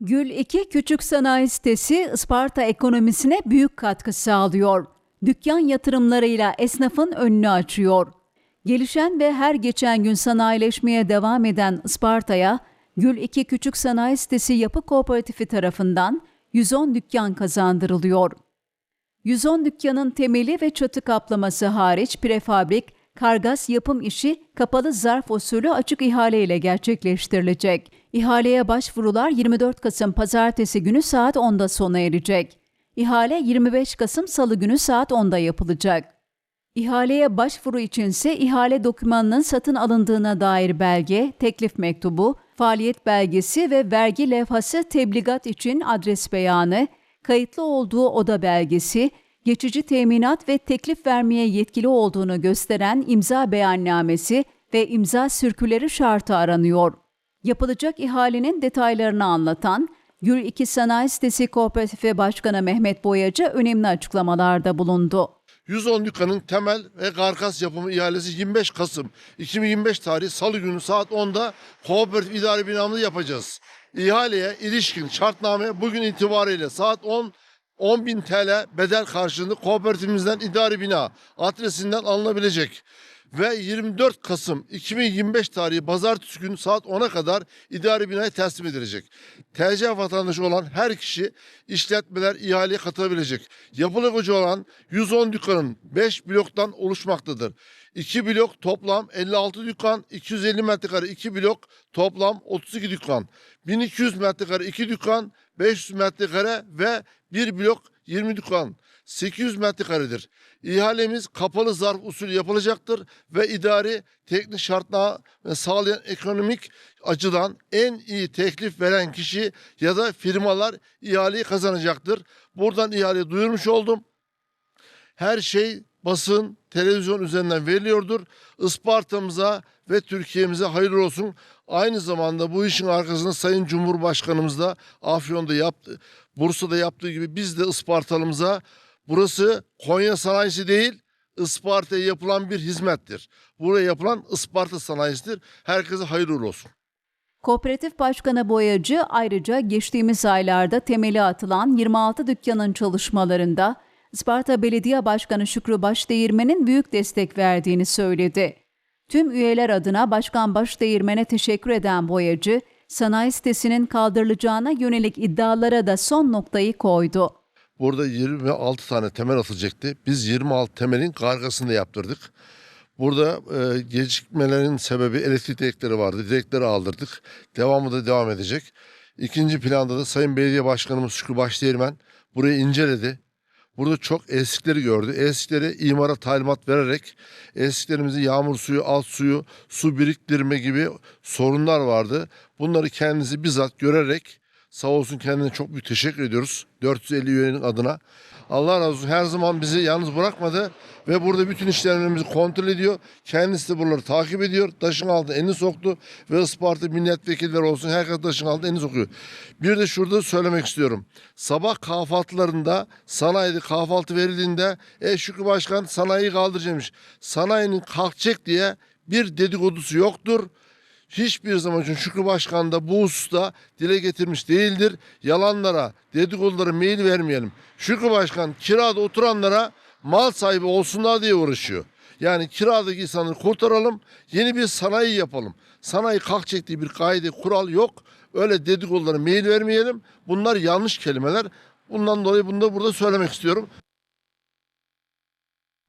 Gül 2 Küçük Sanayi Sitesi Isparta ekonomisine büyük katkı sağlıyor. Dükkan yatırımlarıyla esnafın önünü açıyor. Gelişen ve her geçen gün sanayileşmeye devam eden Isparta'ya Gül 2 Küçük Sanayi Sitesi Yapı Kooperatifi tarafından 110 dükkan kazandırılıyor. 110 dükkanın temeli ve çatı kaplaması hariç prefabrik, kargas yapım işi kapalı zarf usulü açık ihale ile gerçekleştirilecek. İhaleye başvurular 24 Kasım Pazartesi günü saat 10'da sona erecek. İhale 25 Kasım Salı günü saat 10'da yapılacak. İhaleye başvuru içinse ihale dokümanının satın alındığına dair belge, teklif mektubu, faaliyet belgesi ve vergi levhası tebligat için adres beyanı, kayıtlı olduğu oda belgesi, geçici teminat ve teklif vermeye yetkili olduğunu gösteren imza beyannamesi ve imza sürküleri şartı aranıyor. Yapılacak ihalenin detaylarını anlatan Gül 2 Sanayi Sitesi Kooperatifi Başkanı Mehmet Boyacı önemli açıklamalarda bulundu. 110 dükkanın temel ve karkas yapımı ihalesi 25 Kasım 2025 tarihi Salı günü saat 10'da kooperatif idari binamızda yapacağız. İhaleye ilişkin şartname bugün itibariyle saat 10 10.000 TL bedel karşılığında kooperatifimizden idari bina adresinden alınabilecek. Ve 24 Kasım 2025 tarihi pazartesi günü saat 10'a kadar idari binaya teslim edilecek. TC vatandaşı olan her kişi işletmeler ihaleye katılabilecek. Yapılı gücü olan 110 dükkanın 5 bloktan oluşmaktadır. 2 blok toplam 56 dükkan, 250 metrekare 2 blok toplam 32 dükkan. 1200 metrekare 2 dükkan, 500 metrekare ve 1 blok 20 dükkan. 800 metrekaredir. İhalemiz kapalı zarf usulü yapılacaktır ve idari teknik şartlar ve sağlayan ekonomik açıdan en iyi teklif veren kişi ya da firmalar ihaleyi kazanacaktır. Buradan ihaleyi duyurmuş oldum. Her şey basın, televizyon üzerinden veriliyordur. Isparta'mıza ve Türkiye'mize hayırlı olsun. Aynı zamanda bu işin arkasında Sayın Cumhurbaşkanımız da Afyon'da yaptı, Bursa'da yaptığı gibi biz de Ispartalımıza burası Konya sanayisi değil, Isparta'ya yapılan bir hizmettir. Buraya yapılan Isparta sanayisidir. Herkese hayırlı olsun. Kooperatif Başkanı Boyacı ayrıca geçtiğimiz aylarda temeli atılan 26 dükkanın çalışmalarında Isparta Belediye Başkanı Şükrü Başdeğirmen'in büyük destek verdiğini söyledi. Tüm üyeler adına Başkan Başdeğirmen'e teşekkür eden Boyacı, sanayi sitesinin kaldırılacağına yönelik iddialara da son noktayı koydu. Burada 26 tane temel atılacaktı. Biz 26 temelin kargasını yaptırdık. Burada e, gecikmelerin sebebi elektrik direkleri vardı. Direkleri aldırdık. Devamı da devam edecek. İkinci planda da Sayın Belediye Başkanımız Şükrü Başdeğirmen burayı inceledi. Burada çok eksikleri gördü. Eksikleri imara talimat vererek eksiklerimizin yağmur suyu, alt suyu, su biriktirme gibi sorunlar vardı. Bunları kendisi bizzat görerek sağ olsun kendine çok büyük teşekkür ediyoruz. 450 üyenin adına. Allah razı olsun her zaman bizi yalnız bırakmadı ve burada bütün işlemlerimizi kontrol ediyor. Kendisi de buraları takip ediyor. Taşın altına elini soktu ve Isparta milletvekilleri olsun herkes taşın altına elini sokuyor. Bir de şurada söylemek istiyorum. Sabah kahvaltılarında sanayide kahvaltı verildiğinde e Şükrü Başkan sanayiyi kaldıracakmış. Sanayinin kalkacak diye bir dedikodusu yoktur hiçbir zaman için Şükrü Başkan da bu hususta dile getirmiş değildir. Yalanlara, dedikodulara mail vermeyelim. Şükrü Başkan kirada oturanlara mal sahibi olsunlar diye uğraşıyor. Yani kiradaki insanları kurtaralım, yeni bir sanayi yapalım. Sanayi kalkacak diye bir kaide, kural yok. Öyle dedikodulara mail vermeyelim. Bunlar yanlış kelimeler. Bundan dolayı bunu da burada söylemek istiyorum.